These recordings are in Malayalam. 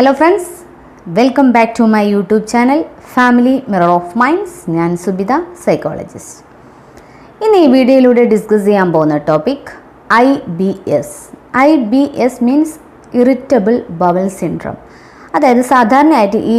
Hello friends welcome back to my YouTube channel Family Mirror of Minds ഞാൻ സുബിത സൈക്കോളജിസ്റ്റ് ഇന്ന് ഈ വീഡിയോയിലൂടെ ഡിസ്കസ് ചെയ്യാൻ പോകുന്ന topic I B S I B S means irritable bowel syndrome അതായത് സാധാരണയായിട്ട് ഈ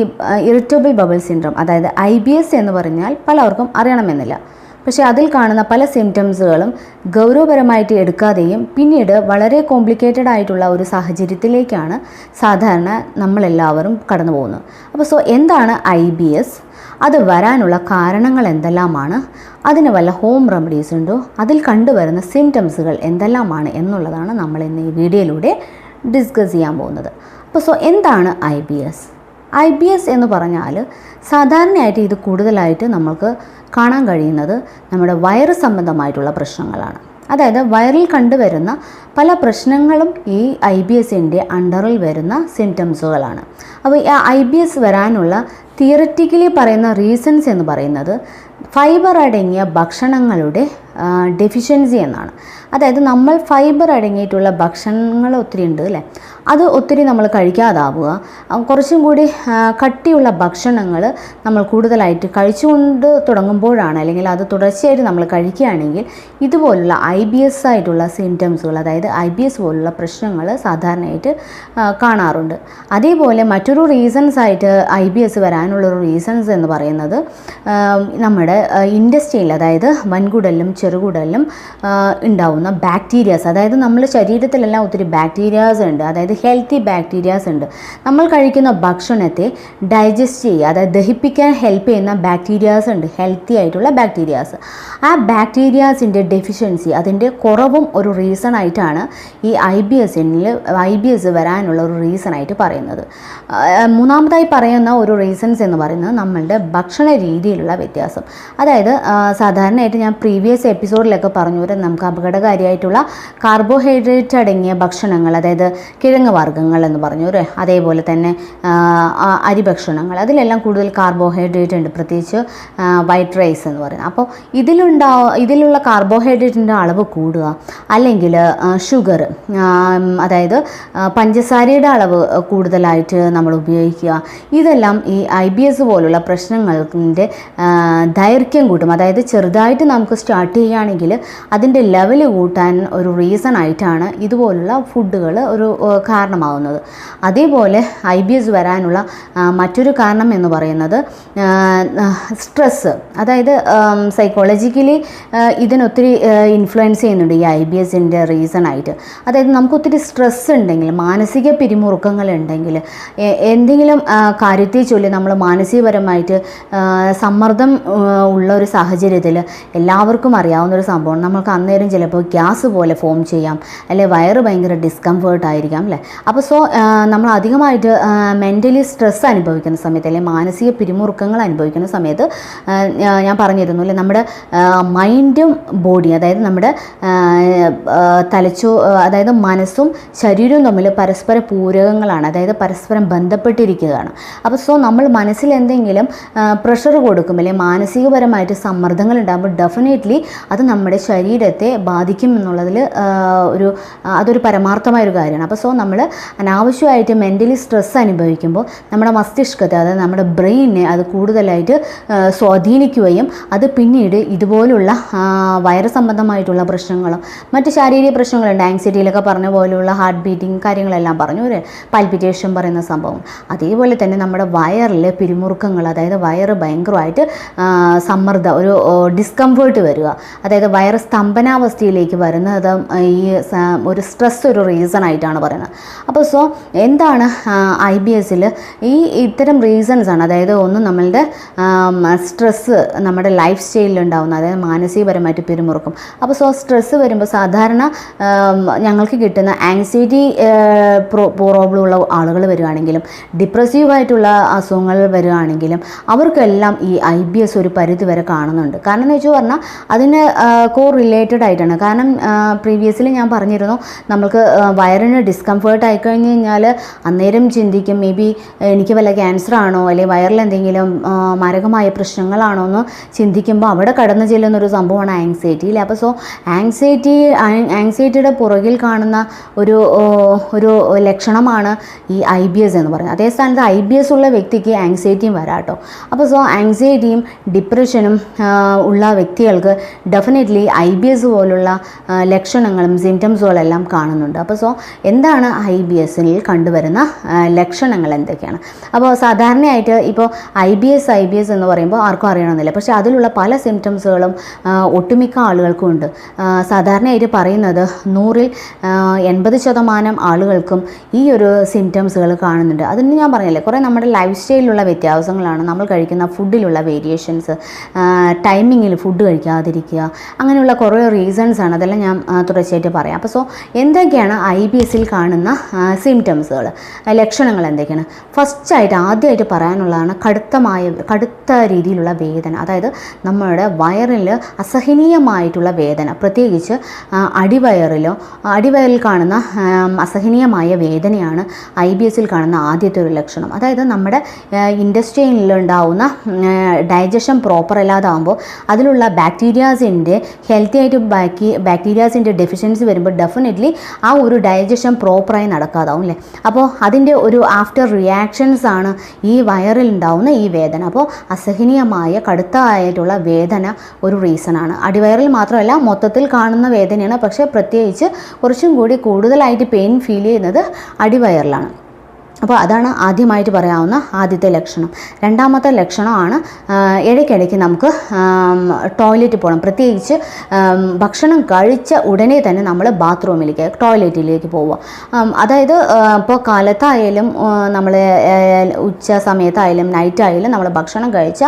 ഇറിറ്റബിൾ ബബിൾ സിൻഡ്രം അതായത് ഐ ബി എസ് എന്ന് പറഞ്ഞാൽ പലർക്കും അറിയണമെന്നില്ല. പക്ഷേ അതിൽ കാണുന്ന പല സിംറ്റംസുകളും ഗൗരവപരമായിട്ട് എടുക്കാതെയും പിന്നീട് വളരെ കോംപ്ലിക്കേറ്റഡ് ആയിട്ടുള്ള ഒരു സാഹചര്യത്തിലേക്കാണ് സാധാരണ നമ്മളെല്ലാവരും കടന്നു പോകുന്നത്. അപ്പോൾ സോ എന്താണ് ഐ ബി എസ് അത് വരാനുള്ള കാരണങ്ങൾ എന്തെല്ലാമാണ്? അതിന് വല്ല ഹോം റെമഡീസ് ഉണ്ടോ? അതിൽ കണ്ടുവരുന്ന സിംറ്റംസുകൾ എന്തെല്ലാമാണ് എന്നുള്ളതാണ് നമ്മൾ ഇന്ന് ഈ വീഡിയോയിലൂടെ ഡിസ്കസ് ചെയ്യാൻ പോകുന്നത്. അപ്പോൾ സോ എന്താണ് I B S I B S എന്ന് പറഞ്ഞാൽ സാധാരണയായിട്ട് ഇത് കൂടുതലായിട്ട് നമുക്ക് കാണാൻ കഴിയുന്നത് നമ്മുടെ വയറ് സംബന്ധമായിട്ടുള്ള പ്രശ്നങ്ങളാണ്. അതായത് വയറിൽ കണ്ടുവരുന്ന പല പ്രശ്നങ്ങളും ഈ ഐ ബി എസിന്റെ അണ്ടറിൽ വരുന്ന സിംറ്റംസുകളാണ് അപ്പോൾ ഈ ഐ ബി എസ് വരാനുള്ള തിയററ്റിക്കലി പറയുന്ന റീസൺസ് എന്ന് പറയുന്നത് ഫൈബർ അടങ്ങിയ ഭക്ഷണങ്ങളുടെ ഡെഫിഷ്യൻസി എന്നാണ്. അതായത് നമ്മൾ ഫൈബർ അടങ്ങിയിട്ടുള്ള ഭക്ഷണങ്ങൾ ഒത്തിരി ഉണ്ട് അല്ലേ? അത് ഒത്തിരി നമ്മൾ കഴിക്കാതാവുക. കുറച്ചും കൂടി കട്ടിയുള്ള ഭക്ഷണങ്ങൾ നമ്മൾ കൂടുതലായിട്ട് കഴിച്ചുകൊണ്ട് തുടങ്ങുമ്പോഴാണ് അല്ലെങ്കിൽ അത് തുടർച്ചയായിട്ട് നമ്മൾ കഴിക്കുകയാണെങ്കിൽ ഇതുപോലുള്ള ഐ ബി എസ് ആയിട്ടുള്ള സിംറ്റംസുകൾ അതായത് ഐ ബി എസ് പോലുള്ള പ്രശ്നങ്ങൾ സാധാരണയായിട്ട് കാണാറുണ്ട്. അതേപോലെ മറ്റൊരു റീസൺസ് ആയിട്ട് ഐ ബി എസ് വരാനുള്ളൊരു റീസൺസ് എന്ന് പറയുന്നത് നമ്മുടെ ഇൻഡസ്ട്രിയിൽ അതായത് വൻകുടലിലും ചെറുകുടലിലും ഉണ്ടാവുന്ന. ബാക്ടീരിയാസ് അതായത് നമ്മൾ ശരീരത്തിലെല്ലാം ഒത്തിരി ബാക്ടീരിയാസ് ഉണ്ട്. അതായത് ഹെൽത്തി ബാക്ടീരിയാസ് ഉണ്ട്. നമ്മൾ കഴിക്കുന്ന ഭക്ഷണത്തെ ഡൈജസ്റ്റ് ചെയ്യുക അതായത് ദഹിപ്പിക്കാൻ ഹെൽപ്പ് ചെയ്യുന്ന ബാക്ടീരിയാസ് ഉണ്ട്. ഹെൽത്തി ആയിട്ടുള്ള ബാക്ടീരിയാസ് ആ ബാക്ടീരിയാസിന്റെ ഡെഫിഷ്യൻസി അതിന്റെ കുറവും ഒരു റീസൺ ആയിട്ടാണ് ഈ ഐ ബി എസിനിൽ ഐ ബി എസ് വരാനുള്ള ഒരു റീസൺ ആയിട്ട് പറയുന്നത്. മൂന്നാമതായി പറയുന്ന ഒരു റീസൺസ് എന്ന് പറയുന്നത് നമ്മളുടെ ഭക്ഷണ രീതിയിലുള്ള വ്യത്യാസം. അതായത് സാധാരണയായിട്ട് ഞാൻ പ്രീവിയസ് എപ്പിസോഡിലൊക്കെ പറഞ്ഞു വരെ നമുക്ക് അപകടകാരിയായിട്ടുള്ള കാർബോഹൈഡ്രേറ്റ് അടങ്ങിയ ഭക്ഷണങ്ങൾ അതായത് കിഴങ്ങ് വർഗങ്ങൾ എന്ന് പറഞ്ഞു അല്ലേ? അതേപോലെ തന്നെ അരി ഭക്ഷണങ്ങൾ അതിലെല്ലാം കൂടുതൽ കാർബോഹൈഡ്രേറ്റ് ഉണ്ട്. പ്രത്യേകിച്ച് വൈറ്റ് റൈസ് എന്ന് പറയുന്നത്. അപ്പോൾ ഇതിലുണ്ടാ ഇതിലുള്ള കാർബോഹൈഡ്രേറ്റിന്റെ അളവ് കൂടുക അല്ലെങ്കിൽ ഷുഗർ അതായത് പഞ്ചസാരയുടെ അളവ് കൂടുതലായിട്ട് നമ്മൾ ഉപയോഗിക്കുക. ഇതെല്ലാം ഈ ഐ ബി എസ് പോലുള്ള പ്രശ്നങ്ങളുടെ ദൈർഘ്യം കൂട്ടും. അതായത് ചെറുതായിട്ട് നമുക്ക് സ്റ്റാർട്ട് ചെയ്യുകയാണെങ്കിൽ അതിന്റെ ലെവൽ കൂട്ടാൻ ഒരു റീസൺ ആയിട്ടാണ് ഇതുപോലുള്ള ഫുഡുകൾ ഒരു കാരണമാവുന്നത്. അതേപോലെ ഐ ബി എസ് വരാനുള്ള മറ്റൊരു കാരണം എന്ന് പറയുന്നത് സ്ട്രെസ്സ് അതായത് സൈക്കോളജിക്കലി ഇതിനൊത്തിരി ഇൻഫ്ലുവൻസ് ചെയ്യുന്നുണ്ട് ഈ ഐ ബി എസിന്റെ റീസൺ ആയിട്ട്. അതായത് നമുക്കൊത്തിരി സ്ട്രെസ് ഉണ്ടെങ്കിൽ മാനസിക പിരിമുറുക്കങ്ങൾ ഉണ്ടെങ്കിൽ എന്തെങ്കിലും കാര്യത്തെ ചൊല്ലി നമ്മൾ മാനസികപരമായിട്ട് സമ്മർദ്ദം ഉള്ള ഒരു സാഹചര്യത്തിൽ എല്ലാവർക്കും അറിയാവുന്ന ഒരു സംഭവം നമുക്ക് അന്നേരം ചിലപ്പോൾ ഗ്യാസ് പോലെ ഫോം ചെയ്യാം. അല്ലെ വയറ് ഭയങ്കര ഡിസ്കംഫേർട്ട് ആയിരിക്കാം അല്ലേ? അപ്പോൾ സോ നമ്മൾ അധികമായിട്ട് മെന്റലി സ്ട്രെസ് അനുഭവിക്കുന്ന സമയത്ത് അല്ലെങ്കിൽ മാനസിക പിരിമുറുക്കങ്ങൾ അനുഭവിക്കുന്ന സമയത്ത് ഞാൻ പറഞ്ഞിരുന്നു അല്ലേ നമ്മുടെ മൈൻഡും ബോഡിയും അതായത് നമ്മുടെ തലച്ചോ അതായത് മനസ്സും ശരീരവും തമ്മിൽ പരസ്പര പൂരകങ്ങളാണ് അതായത് പരസ്പരം ബന്ധപ്പെട്ടിരിക്കുകയാണ്. അപ്പോൾ സോ നമ്മൾ മനസ്സിൽ എന്തെങ്കിലും പ്രഷർ കൊടുക്കും അല്ലെങ്കിൽ മാനസികപരമായിട്ട് സമ്മർദ്ദങ്ങൾ ഉണ്ടാകുമ്പോൾ ഡെഫിനറ്റ്ലി അത് നമ്മുടെ ശരീരത്തെ ബാധിക്കും. എന്നുള്ളതിൽ ഒരു അതൊരു പരമാർത്ഥമായ ഒരു കാര്യമാണ്. അപ്പോൾ സോ നമ്മൾ അനാവശ്യമായിട്ട് മെന്റലി സ്ട്രെസ് അനുഭവിക്കുമ്പോൾ നമ്മുടെ മസ്തിഷ്കത്തെ അതായത് നമ്മുടെ ബ്രെയിനെ അത് കൂടുതലായിട്ട് സ്വാധീനിക്കുകയും അത് പിന്നീട് ഇതുപോലുള്ള വയറ് സംബന്ധമായിട്ടുള്ള പ്രശ്നങ്ങളും മറ്റ് ശാരീരിക പ്രശ്നങ്ങളുണ്ട്. ആങ്സൈറ്റിയിലൊക്കെ പറഞ്ഞ പോലെയുള്ള ഹാർട്ട് ബീറ്റിംഗ് കാര്യങ്ങളെല്ലാം പറഞ്ഞു. ഒരു പാൽപിറ്റേഷൻ പറയുന്ന സംഭവം. അതേപോലെ തന്നെ നമ്മുടെ വയറിൽ പിരിമുറുക്കങ്ങൾ അതായത് വയറ് ഭയങ്കരമായിട്ട് സമ്മർദ്ദം ഒരു ഡിസ്കംഫേർട്ട് വരിക. അതായത് വയറ് സ്തംഭനാവസ്ഥയിലേക്ക് വരുന്നത് ഈ ഒരു സ്ട്രെസ് ഒരു റീസൺ ആയിട്ടാണ് പറയുന്നത്. അപ്പോൾ സോ എന്താണ് ഐ ബി എസിൽ ഈ ഇത്തരം റീസൺസ് ആണ് അതായത് ഒന്ന് നമ്മളുടെ സ്ട്രെസ്സ് നമ്മുടെ ലൈഫ് സ്റ്റൈലിൽ ഉണ്ടാവുന്ന അതായത് മാനസികപരമായിട്ട് പിരിമുറുക്കും. അപ്പോൾ സോ സ്ട്രെസ്സ് വരുമ്പോൾ സാധാരണ ഞങ്ങൾക്ക് കിട്ടുന്ന ആങ്സൈറ്റി പ്രോബ്ലം ഉള്ള ആളുകൾ വരികയാണെങ്കിലും ഡിപ്രസീവായിട്ടുള്ള അസുഖങ്ങൾ വരികയാണെങ്കിലും അവർക്കെല്ലാം ഈ ഐ ബി എസ് ഒരു പരിധി വരെ കാണുന്നുണ്ട്. കാരണം എന്ന് വെച്ചാൽ പറഞ്ഞാൽ അതിന് കോ റിലേറ്റഡ് ആയിട്ടാണ്. സാധാരണ പ്രീവിയസ്ലി ഞാൻ പറഞ്ഞിരുന്നു നമുക്ക് വയറിന് ഡിസ്കംഫേർട്ട് ആയിക്കഴിഞ്ഞ് കഴിഞ്ഞാൽ അന്നേരം ചിന്തിക്കും മേ ബി എനിക്ക് വല്ല ക്യാൻസർ ആണോ? അല്ലെങ്കിൽ വയറിൽ എന്തെങ്കിലും മാരകമായ പ്രശ്നങ്ങളാണോ? എന്ന് ചിന്തിക്കുമ്പോൾ അവിടെ കടന്നു ചെല്ലുന്ന ഒരു സംഭവമാണ് ആങ്സൈറ്റി അപ്പോൾ സോ ആങ്സൈറ്റി ആങ്സൈറ്റിയുടെ പുറകിൽ കാണുന്ന ഒരു ഒരു ലക്ഷണമാണ് ഈ ഐ ബി എസ് എന്ന് പറയുന്നത്. അതേ സ്ഥാനത്ത് ഐ ബി എസ് ഉള്ള വ്യക്തിക്ക് ആങ്സൈറ്റിയും വരാം കേട്ടോ. അപ്പോൾ സോ ആങ്സൈറ്റിയും ഡിപ്രഷനും ഉള്ള വ്യക്തികൾക്ക് ഡെഫിനറ്റ്ലി ഐ ബി എസ് പോലുള്ള ലക്ഷണങ്ങളും സിംറ്റംസുകളെല്ലാം കാണുന്നുണ്ട്. അപ്പോൾ സോ എന്താണ് ഐ ബി എസിൽ കണ്ടുവരുന്ന ലക്ഷണങ്ങൾ എന്തൊക്കെയാണ്? അപ്പോൾ സാധാരണയായിട്ട് ഇപ്പോൾ I B S I B S എന്ന് പറയുമ്പോൾ ആർക്കും അറിയണമെന്നില്ല. പക്ഷേ അതിലുള്ള പല സിംറ്റംസുകളും ഒട്ടുമിക്ക ആളുകൾക്കും ഉണ്ട്. സാധാരണയായിട്ട് പറയുന്നത് നൂറിൽ എൺപത് ശതമാനം ആളുകൾക്കും ഈ ഒരു സിംറ്റംസുകൾ കാണുന്നുണ്ട്. അതിന് ഞാൻ പറഞ്ഞില്ലേ കുറേ നമ്മുടെ ലൈഫ് സ്റ്റൈലിലുള്ള വ്യത്യാസങ്ങളാണ്. നമ്മൾ കഴിക്കുന്ന ഫുഡിലുള്ള വേരിയേഷൻസ് ടൈമിങ്ങിൽ ഫുഡ് കഴിക്കാതിരിക്കുക അങ്ങനെയുള്ള കുറേ റീസൺസ് ആണ്. അതെല്ലാം ഞാൻ തുടർച്ചയായിട്ട് പറയാം. അപ്പോൾ സോ എന്തൊക്കെയാണ് ഐ ബി എസിൽ കാണുന്ന സിംറ്റംസുകൾ ലക്ഷണങ്ങൾ എന്തൊക്കെയാണ്? ഫസ്റ്റായിട്ട് ആദ്യമായിട്ട് പറയാനുള്ളതാണ് കടുത്തമായ കടുത്ത രീതിയിലുള്ള വേദന. അതായത് നമ്മുടെ വയറിൽ അസഹനീയമായിട്ടുള്ള വേദന. പ്രത്യേകിച്ച് അടിവയറിലോ അടിവയറിൽ കാണുന്ന അസഹനീയമായ വേദനയാണ് ഐ ബി എസിൽ കാണുന്ന ആദ്യത്തെ ഒരു ലക്ഷണം. അതായത് നമ്മുടെ ഇൻഡസ്ട്രിയിലുണ്ടാവുന്ന ഡൈജഷൻ പ്രോപ്പർ അല്ലാതാകുമ്പോൾ അതിലുള്ള ബാക്ടീരിയാസിന്റെ ഹെൽത്തി ആയിട്ട് ബാക്കി ബാക്ടീരിയാസിന്റെ ഡെഫിഷ്യൻസി വരുമ്പോൾ ഡെഫിനറ്റ്ലി ആ ഒരു ഡൈജഷൻ പ്രോപ്പറായി നടക്കാതാവും അല്ലേ അപ്പോൾ അതിന്റെ ഒരു ആഫ്റ്റർ റിയാക്ഷൻസ് ആണ് ഈ വയറിൽ ഉണ്ടാവുന്ന ഈ വേദന. അപ്പോൾ അസഹനീയമായ കടുത്തായിട്ടുള്ള വേദന ഒരു റീസണാണ് അടിവയറിൽ മാത്രമല്ല മൊത്തത്തിൽ കാണുന്ന വേദനയാണ്. പക്ഷേ പ്രത്യേകിച്ച് കുറച്ചും കൂടി കൂടുതലായിട്ട് പെയിൻ ഫീൽ ചെയ്യുന്നത് അടിവയറിലാണ്. അപ്പോൾ അതാണ് ആദ്യമായിട്ട് പറയാവുന്ന ആദ്യത്തെ ലക്ഷണം. രണ്ടാമത്തെ ലക്ഷണമാണ് ഇടയ്ക്കിടയ്ക്ക് നമുക്ക് ടോയ്ലറ്റ് പോകണം. പ്രത്യേകിച്ച് ഭക്ഷണം കഴിച്ച ഉടനെ തന്നെ നമ്മൾ ബാത്റൂമിലേക്ക് ടോയ്ലറ്റിലേക്ക് പോവുക. അതായത് ഇപ്പോൾ കാലത്തായാലും നമ്മൾ ഉച്ച സമയത്തായാലും നൈറ്റ് ആയാലും നമ്മൾ ഭക്ഷണം കഴിച്ച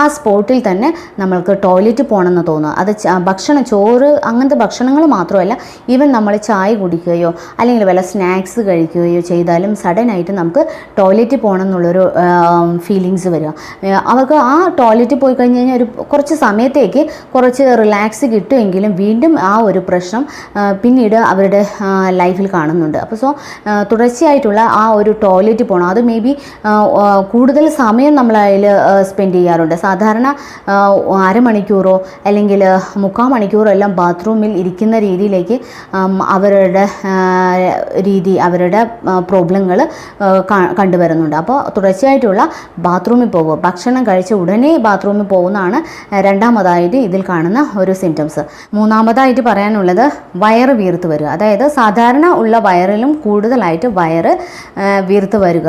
ആ സ്പോട്ടിൽ തന്നെ നമ്മൾക്ക് ടോയ്ലറ്റ് പോകണമെന്ന് തോന്നുക. അത് ഭക്ഷണം ചോറ് അങ്ങനത്തെ ഭക്ഷണങ്ങൾ മാത്രമല്ല ഈവൻ നമ്മൾ ചായ കുടിക്കുകയോ അല്ലെങ്കിൽ വല്ല സ്നാക്സ് കഴിക്കുകയോ ചെയ്താലും സഡനായിട്ട് നമുക്ക് ടോയ്ലറ്റിൽ പോകണം എന്നുള്ളൊരു ഫീലിങ്സ് വരിക. അവർക്ക് ആ ടോയ്ലറ്റിൽ പോയി കഴിഞ്ഞ് കഴിഞ്ഞാൽ ഒരു കുറച്ച് സമയത്തേക്ക് കുറച്ച് റിലാക്സ് കിട്ടുമെങ്കിലും വീണ്ടും ആ ഒരു പ്രശ്നം പിന്നീട് അവരുടെ ലൈഫിൽ കാണുന്നുണ്ട്. അപ്പോൾ സോ തുടർച്ചയായിട്ടുള്ള ആ ഒരു ടോയ്ലറ്റിൽ പോകണം. അത് മേ ബി കൂടുതൽ സമയം നമ്മൾ അതിൽ സ്പെൻഡ് ചെയ്യാറുണ്ട്. സാധാരണ അരമണിക്കൂറോ അല്ലെങ്കിൽ മുക്കാൽ മണിക്കൂറോ എല്ലാം ബാത്റൂമിൽ ഇരിക്കുന്ന രീതിയിലേക്ക് അവരുടെ രീതി അവരുടെ പ്രോബ്ലങ്ങൾ കണ്ടുവരുന്നുണ്ട്. അപ്പോൾ തുടർച്ചയായിട്ടുള്ള ബാത്റൂമിൽ പോകുക ഭക്ഷണം കഴിച്ച ഉടനെ ബാത്റൂമിൽ പോകുന്നതാണ് രണ്ടാമതായിട്ട് ഇതിൽ കാണുന്ന ഒരു സിംറ്റംസ് മൂന്നാമതായിട്ട് പറയാനുള്ളത് വയറ് വീർത്ത് വരിക. അതായത് സാധാരണ ഉള്ള വയറിലും കൂടുതലായിട്ട് വയറ് വീർത്ത് വരിക.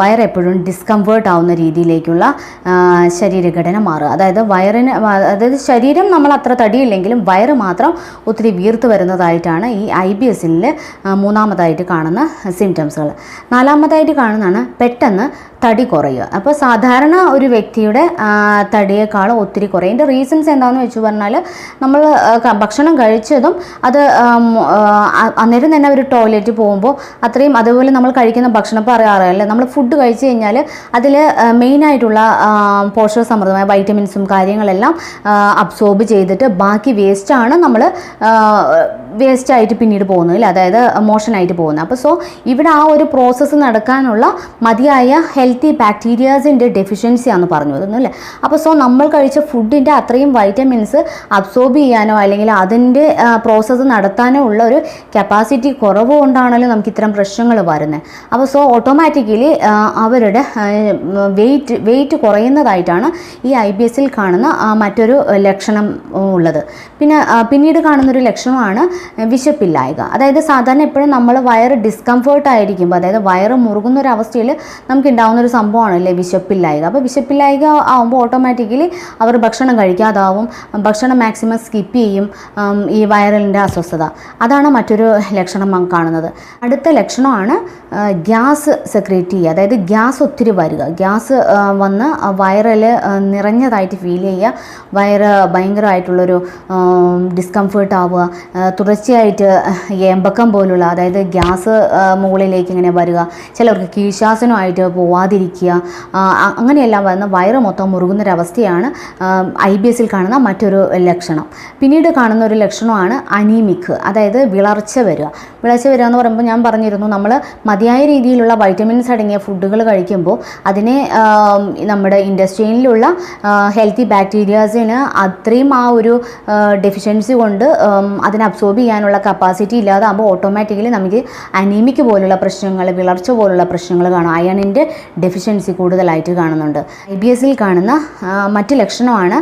വയർ എപ്പോഴും ഡിസ്കംഫേർട്ട് ആവുന്ന രീതിയിലേക്കുള്ള ശരീരഘടന മാറുക. അതായത് വയറിന് അതായത് ശരീരം നമ്മൾ അത്ര തടിയില്ലെങ്കിലും വയറ് മാത്രം ഒത്തിരി വീർത്ത് വരുന്നതായിട്ടാണ് ഈ ഐ ബി എസിൽ മൂന്നാമതായിട്ട് കാണുന്ന സിംറ്റംസുകൾ നാലാമതായിട്ട് കാണുന്നതാണ് പെട്ടെന്ന് തടി കുറയുക. അപ്പോൾ സാധാരണ ഒരു വ്യക്തിയുടെ തടിയേക്കാൾ ഒത്തിരി കുറയും. ഇതിന്റെ റീസൺസ് എന്താണെന്ന് വെച്ച് പറഞ്ഞാൽ നമ്മൾ ഭക്ഷണം കഴിച്ചതും അത് അന്നേരം തന്നെ ഒരു ടോയ്ലറ്റ് പോകുമ്പോൾ അത്രയും അതുപോലെ നമ്മൾ കഴിക്കുന്ന ഭക്ഷണം പറയാറല്ലേ. നമ്മൾ ഫുഡ് കഴിച്ച് കഴിഞ്ഞാൽ അതിൽ മെയിനായിട്ടുള്ള പോഷക സമൃദ്ധമായ വൈറ്റമിൻസും കാര്യങ്ങളെല്ലാം അബ്സോർബ് ചെയ്തിട്ട് ബാക്കി വേസ്റ്റാണ് നമ്മൾ വേസ്റ്റായിട്ട് പിന്നീട് പോകുന്നത്. അല്ലേ? അതായത് മോഷനായിട്ട് പോകുന്നത്. അപ്പോൾ സോ ഇവിടെ ആ ഒരു പ്രോസസ്സ് നടക്കാനുള്ള മതിയായ ഹെൽത്തി ബാക്ടീരിയാസിന്റെ ഡെഫിഷ്യൻസിയാണെന്ന് പറഞ്ഞു അതൊന്നും അല്ലേ? അപ്പോൾ സോ നമ്മൾ കഴിച്ച ഫുഡിന്റെ അത്രയും വൈറ്റമിൻസ് അബ്സോർബ് ചെയ്യാനോ അല്ലെങ്കിൽ അതിന്റെ പ്രോസസ്സ് നടത്താനോ ഉള്ള ഒരു കപ്പാസിറ്റി കുറവ് കൊണ്ടാണല്ലോ നമുക്ക് ഇത്തരം പ്രശ്നങ്ങൾ വരുന്നത്. അപ്പോൾ സോ ഓട്ടോമാറ്റിക്കലി അവരുടെ വെയിറ്റ് വെയിറ്റ് കുറയുന്നതായിട്ടാണ് ഈ ഐ ബി എസിൽ കാണുന്ന മറ്റൊരു ലക്ഷണം ഉള്ളത്. പിന്നെ പിന്നീട് കാണുന്നൊരു ലക്ഷണമാണ് വിശപ്പില്ലായ്ക. അതായത് സാധാരണ എപ്പോഴും നമ്മൾ വയറ് ഡിസ്കംഫേർട്ട് ആയിരിക്കുമ്പോൾ അതായത് വയറ് മുറുകുന്ന ഒരു അവസ്ഥയിൽ നമുക്ക് ഉണ്ടാകുന്ന ഒരു സംഭവമാണല്ലേ വിശപ്പില്ലായ്ക. അപ്പോൾ വിശപ്പില്ലായ്ക ആവുമ്പോൾ ഓട്ടോമാറ്റിക്കലി അവർ ഭക്ഷണം കഴിക്കാതാവും. ഭക്ഷണം മാക്സിമം സ്കിപ്പ് ചെയ്യും ഈ വൈറലിന്റെ അസ്വസ്ഥത. അതാണ് മറ്റൊരു ലക്ഷണം കാണുന്നത്. അടുത്ത ലക്ഷണമാണ് ഗ്യാസ് സെക്രേറ്റ് ചെയ്യുക. അതായത് ഗ്യാസ് ഒത്തിരി വരിക. ഗ്യാസ് വന്ന് വയറിൽ നിറഞ്ഞതായിട്ട് ഫീൽ ചെയ്യുക. വയറ് ഭയങ്കരമായിട്ടുള്ളൊരു ഡിസ്കംഫേർട്ട് ആവുക. തുടർച്ചയായിട്ട് ഏമ്പക്കം പോലുള്ള അതായത് ഗ്യാസ് മുകളിലേക്ക് ഇങ്ങനെ വരിക. ചിലർക്ക് കീഴ്ശാസനമായിട്ട് പോവാതിരിക്കുക. അങ്ങനെയെല്ലാം വന്ന് വയറ് മൊത്തം മുറുകുന്നൊരവസ്ഥയാണ് ഐ ബി എസിൽ കാണുന്ന മറ്റൊരു ലക്ഷണം. പിന്നീട് കാണുന്ന ഒരു ലക്ഷണമാണ് അനീമിക് അതായത് വിളർച്ച വരിക. വിളർച്ച വരിക എന്ന് പറയുമ്പോൾ ഞാൻ പറഞ്ഞിരുന്നു നമ്മൾ മതിയായ രീതിയിലുള്ള വൈറ്റമിൻസ് അടങ്ങിയ ഫുഡുകൾ കഴിക്കുമ്പോൾ അതിനെ നമ്മുടെ ഇൻഡസ്ട്രിയിലുള്ള ഹെൽത്തി ബാക്ടീരിയാസിന് അത്രയും ആ ഒരു ഡെഫിഷ്യൻസി കൊണ്ട് അതിനെ അബ്സോർബ് ചെയ്യാനുള്ള കപ്പാസിറ്റി ഇല്ലാതാകുമ്പോൾ ഓട്ടോമാറ്റിക്കലി നമുക്ക് അനീമിക് പോലുള്ള പ്രശ്നങ്ങൾ വിളർച്ച പോലുള്ള പ്രശ്നങ്ങൾ കാണും. അയണിന്റെ ഡെഫിഷ്യൻസി കൂടുതലായിട്ട് കാണുന്നുണ്ട്. ഐ ബി എസിൽ കാണുന്ന മറ്റ് ലക്ഷണമാണ്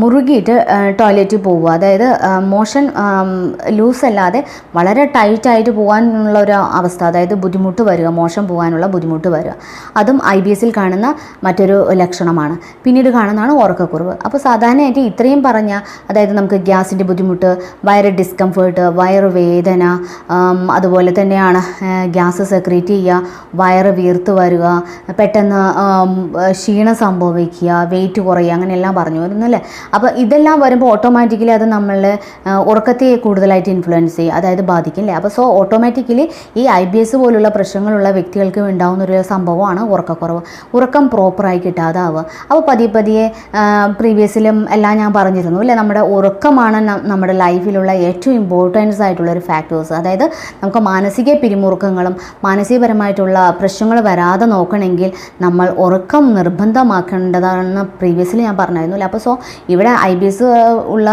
മുറുകിയിട്ട് ടോയ്ലറ്റിൽ പോവുക. അതായത് മോഷൻ ലൂസ് അല്ലാതെ വളരെ ടൈറ്റായിട്ട് പോകാനുള്ള ഒരു അവസ്ഥ. അതായത് ബുദ്ധിമുട്ട് വരിക മോശം പോകാനുള്ള ബുദ്ധിമുട്ട് വരിക. അതും ഐ ബി എസിൽ കാണുന്ന മറ്റൊരു ലക്ഷണമാണ്. പിന്നീട് കാണുന്നതാണ് ഉറക്കക്കുറവ്. അപ്പോൾ സാധാരണയായിട്ട് ഇത്രയും പറഞ്ഞ അതായത് നമുക്ക് ഗ്യാസിന്റെ ബുദ്ധിമുട്ട് വയറ് ഡിസ്കംഫേർട്ട് വയറ് വേദന അതുപോലെ തന്നെയാണ് ഗ്യാസ് സെക്രീറ്റ് ചെയ്യുക വയറ് വീർത്ത് വരിക പെട്ടെന്ന് ക്ഷീണം സംഭവിക്കുക വെയിറ്റ് കുറയുക അങ്ങനെയെല്ലാം പറഞ്ഞു വരുന്നല്ലേ അപ്പോൾ ഇതെല്ലാം വരുമ്പോൾ ഓട്ടോമാറ്റിക്കലി അത് നമ്മളുടെ ഉറക്കത്തെ കൂടുതലായിട്ട് ഇൻഫ്ലുവൻസ് ചെയ്യും അതായത് ബാധിക്കും അല്ലേ? അപ്പോൾ സോ ഓട്ടോമാറ്റിക്കലി ഈ ഐ ബി എസ് പോലുള്ള പ്രശ്നങ്ങളുള്ള വ്യക്തികൾക്ക് ഉണ്ടാകുന്ന ഒരു സംഭവമാണ് ഉറക്കക്കുറവ്. ഉറക്കം പ്രോപ്പറായി കിട്ടാതാവുക. അപ്പോൾ പതിയെ പതിയെ പ്രീവിയസിലും എല്ലാം ഞാൻ പറഞ്ഞിരുന്നു അല്ലേ? നമ്മുടെ ഉറക്കമാണ് നമ്മുടെ ലൈഫിലുള്ള ഏറ്റവും ഇമ്പോർട്ടൻസ് ആയിട്ടുള്ള ഒരു ഫാക്ടേഴ്സ് അതായത് നമുക്ക് മാനസിക പിരിമുറുക്കങ്ങളും മാനസികപരമായിട്ടുള്ള പ്രശ്നങ്ങൾ വരാതെ നോക്കണമെങ്കിൽ നമ്മൾ ഉറക്കം നിർബന്ധമാക്കേണ്ടതാണെന്ന് പ്രീവിയസ്ലി ഞാൻ പറഞ്ഞായിരുന്നു അല്ലേ അപ്പോൾ സോ ഇവിടെ ഐ ബി എസ് ഉള്ള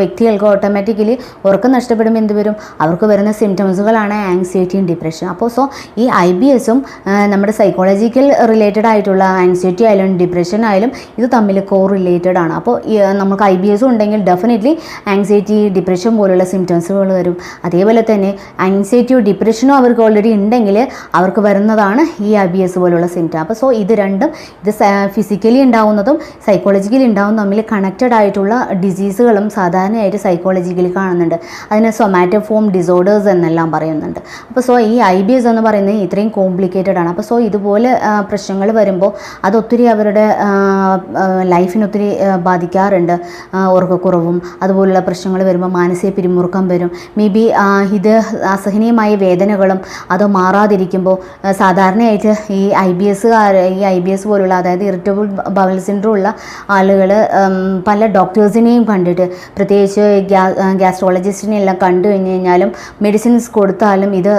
വ്യക്തികൾക്ക് ഓട്ടോമാറ്റിക്കലി ഉറക്കം നഷ്ടപ്പെടുമ്പോൾ എന്ത് വരും? അവർക്ക് വരുന്ന സിംറ്റംസുകളാണ് ആങ്സൈറ്റിയും ഡിപ്രഷൻ അപ്പോൾ സോ ഈ ഐ ബി എസും നമ്മുടെ സൈക്കോളജിക്കൽ റിലേറ്റഡ് ആയിട്ടുള്ള ആങ്സൈറ്റി ആയാലും ഡിപ്രഷൻ ആയാലും ഇത് തമ്മിൽ കോ റിലേറ്റഡ് ആണ് അപ്പോൾ നമുക്ക് ഐ ബി എസും ഉണ്ടെങ്കിൽ ഡെഫിനറ്റ്ലി ആങ്സൈറ്റി ഡിപ്രഷൻ പോലുള്ള സിംറ്റംസുകൾ വരും. അതേപോലെ തന്നെ ആങ്സൈറ്റിയോ ഡിപ്രഷനോ അവർക്ക് ഓൾറെഡി ഉണ്ടെങ്കിൽ അവർക്ക് വരുന്നതാണ് ഈ ഐ ബി എസ് പോലുള്ള സിംറ്റം അപ്പോൾ സോ ഇത് രണ്ടും ഇത് ഫിസിക്കലി ഉണ്ടാവുന്നതും സൈക്കോളജിക്കലി ഉണ്ടാവുന്നതും തമ്മിൽ കണക്റ്റഡ് ആയിട്ടുള്ള ഡിസീസുകളും സാധാരണയായിട്ട് സൈക്കോളജിക്കലി കാണുന്നുണ്ട്. അതിനെ സൊമാറ്റോഫോം ഡിസോർഡേഴ്സ് എന്നെല്ലാം പറയുന്നുണ്ട്. അപ്പോൾ സോ ഈ ഐ ബി എസ് എന്ന് പറയുന്നത് ഇത്രയും കോംപ്ലിക്കേറ്റഡ് ആണ്. അപ്പോൾ സോ ഇതുപോലെ പ്രശ്നങ്ങൾ വരുമ്പോൾ അത് ഒത്തിരി അവരുടെ ലൈഫിനൊത്തിരി ബാധിക്കാറുണ്ട് ഉറക്കക്കുറവും അതുപോലുള്ള പ്രശ്നങ്ങൾ വരുമ്പോൾ മാനസിക പിരിമുറുക്കം വരും. മേ ബി ഇത് അസഹനീയമായ വേദനകളും അത് മാറാതിരിക്കുമ്പോൾ സാധാരണയായിട്ട് ഈ ഐ ബി എസ് ഈ ഐ ബി എസ് പോലുള്ള അതായത് ഇറിറ്റബിൾ ബവൽ സിൻഡ്രോം ഉള്ള ആളുകൾ പല ഡോക്ടേഴ്സിനെയും കണ്ടിട്ട് പ്രത്യേകിച്ച് ഗ്യാ ഗ്യാസ്ട്രോളജിസ്റ്റിനെ എല്ലാം കണ്ടു കഴിഞ്ഞ് കഴിഞ്ഞാലും മെഡിസിൻസ് കൊടുത്താലും ഇത്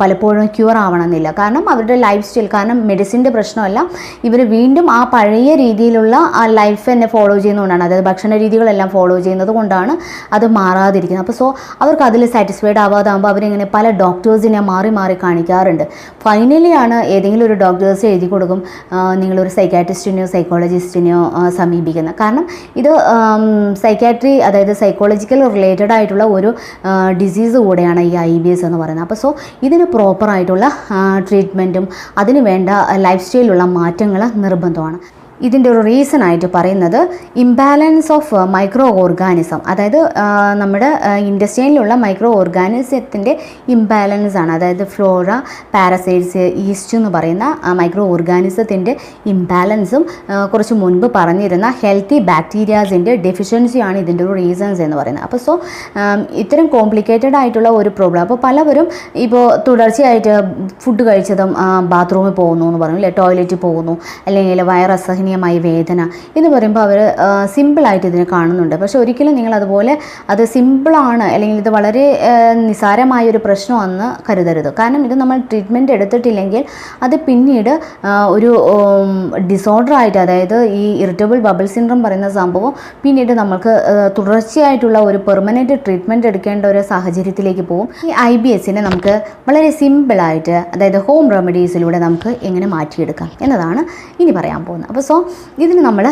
പലപ്പോഴും ക്യൂർ ആവണമെന്നില്ല. കാരണം അവരുടെ ലൈഫ് സ്റ്റൈൽ കാരണം മെഡിസിന്റെ പ്രശ്നമല്ല ഇവർ വീണ്ടും ആ പഴയ രീതിയിലുള്ള ആ ലൈഫ് തന്നെ ഫോളോ ചെയ്യുന്നതുകൊണ്ടാണ്. അതായത് ഭക്ഷണ രീതികളെല്ലാം ഫോളോ ചെയ്യുന്നത് കൊണ്ടാണ് അത് മാറാതിരിക്കുന്നത്. അപ്പോൾ സോ അവർക്ക് അതിൽ സാറ്റിസ്ഫൈഡ് ആവാതാകുമ്പോൾ അവരിങ്ങനെ പല ഡോക്ടേഴ്സിനെ മാറി മാറി കാണിക്കാറുണ്ട്. ഫൈനലി ആണ് ഏതെങ്കിലും ഒരു ഡോക്ടേഴ്സ് എഴുതി കൊടുക്കും നിങ്ങളൊരു സൈക്കാട്രിസ്റ്റിനെയോ സൈക്കോളജിസ്റ്റിനെയോ സമീപിക്കുന്നത് കാരണം ഇത് സൈക്കാട്രി അതായത് സൈക്കോളജിക്കൽ റിലേറ്റഡ് ആയിട്ടുള്ള ഒരു ഡിസീസ് കൂടെയാണ് ഈ ഐ ബി എസ് എന്ന് പറയുന്നത്. അപ്പോൾ സോ ഇതിന് പ്രോപ്പറായിട്ടുള്ള ട്രീറ്റ്മെന്റും അതിന് വേണ്ട ലൈഫ് സ്റ്റൈലിലുള്ള മാറ്റങ്ങൾ നിർബന്ധമാണ്. ഇതിന്റെ ഒരു റീസൺ ആയിട്ട് പറയുന്നത് ഇംബാലൻസ് ഓഫ് മൈക്രോ ഓർഗാനിസം അതായത് നമ്മുടെ ഇൻഡസ്ട്രിയിലുള്ള മൈക്രോ ഓർഗാനിസത്തിന്റെ ഇംബാലൻസ് ആണ്. അതായത് ഫ്ലോറ പാരസൈറ്റ്സ് ഈസ്റ്റ് എന്ന് പറയുന്ന മൈക്രോ ഓർഗാനിസത്തിന്റെ ഇംബാലൻസും കുറച്ച് മുൻപ് പറഞ്ഞിരുന്ന ഹെൽത്തി ബാക്ടീരിയാസിന്റെ ഡെഫിഷ്യൻസിയാണ് ഇതിന്റെ ഒരു റീസൺസ് എന്ന് പറയുന്നത്. അപ്പോൾ സോ ഇത്തരം കോംപ്ലിക്കേറ്റഡ് ആയിട്ടുള്ള ഒരു പ്രോബ്ലം അപ്പോൾ പലവരും ഇപ്പോൾ തുടർച്ചയായിട്ട് ഫുഡ് കഴിച്ചതും ബാത്റൂമിൽ പോകുന്നു എന്ന് പറഞ്ഞു അല്ലെ ടോയ്ലറ്റിൽ പോകുന്നു അല്ലെങ്കിൽ വയർ അസഹനീയമായ വേദന എന്ന് പറയുമ്പോൾ അവർ സിമ്പിളായിട്ട് ഇതിനെ കാണുന്നുണ്ട്. പക്ഷെ ഒരിക്കലും നിങ്ങൾ അതുപോലെ അത് സിമ്പിളാണ് അല്ലെങ്കിൽ ഇത് വളരെ നിസാരമായ നിസ്സാരമായ ഒരു പ്രശ്നമാണെന്ന് കരുതരുത്. കാരണം ഇത് നമ്മൾ ട്രീറ്റ്മെന്റ് എടുത്തിട്ടില്ലെങ്കിൽ അത് പിന്നീട് ഒരു ഡിസോർഡർ ആയിട്ട് അതായത് ഈ ഇറിറ്റബിൾ ബബിൾ സിൻഡ്രം പറയുന്ന സംഭവം പിന്നീട് നമ്മൾക്ക് തുടർച്ചയായിട്ടുള്ള ഒരു പെർമനന്റ് ട്രീറ്റ്മെന്റ് എടുക്കേണ്ട ഒരു സാഹചര്യത്തിലേക്ക് പോകും. ഈ ഐ ബി എസിനെ നമുക്ക് വളരെ സിമ്പിളായിട്ട് അതായത് ഹോം റെമഡീസിലൂടെ നമുക്ക് എങ്ങനെ മാറ്റിയെടുക്കാം എന്നതാണ് ഇനി പറയാൻ പോകുന്നത്. അപ്പോൾ സോ ഇതിന് നമ്മൾ